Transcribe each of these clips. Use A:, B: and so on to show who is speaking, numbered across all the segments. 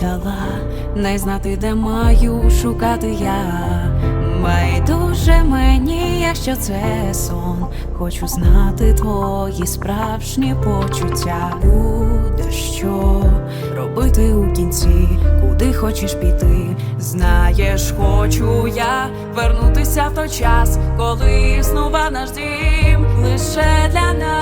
A: дала, не знати, де маю шукати я. Байдуже мені, якщо це сон, хочу знати твої справжні почуття. Буде що робити у кінці, куди хочеш піти. Знаєш, хочу я вернутися в той час, коли існував наш дім лише для нас.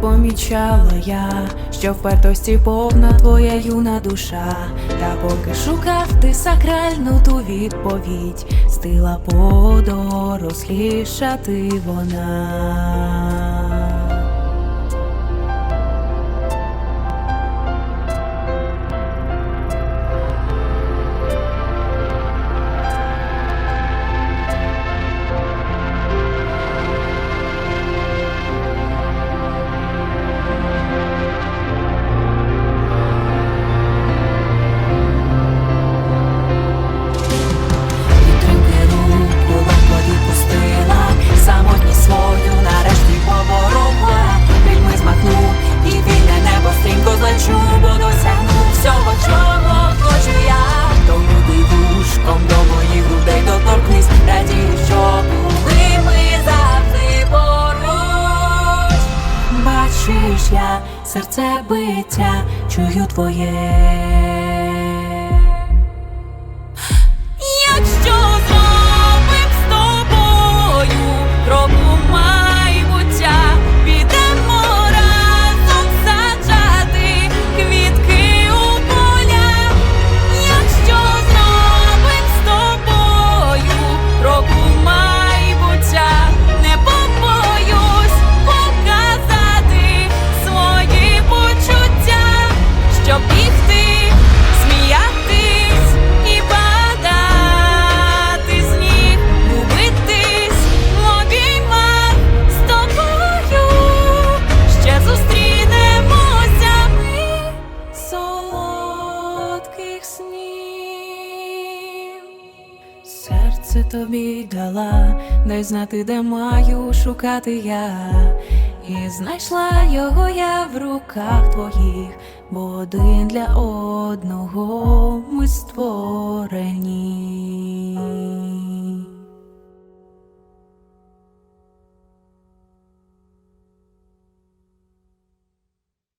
A: Помічала я, що впертості повна твоя юна душа. Та поки шукав ти сакральну ту відповідь, стила подорослішати вона. Серце биття, чую твоє. Тобі дала, дай знати, де маю шукати я. І знайшла його я в руках твоїх, бо один для одного ми створені.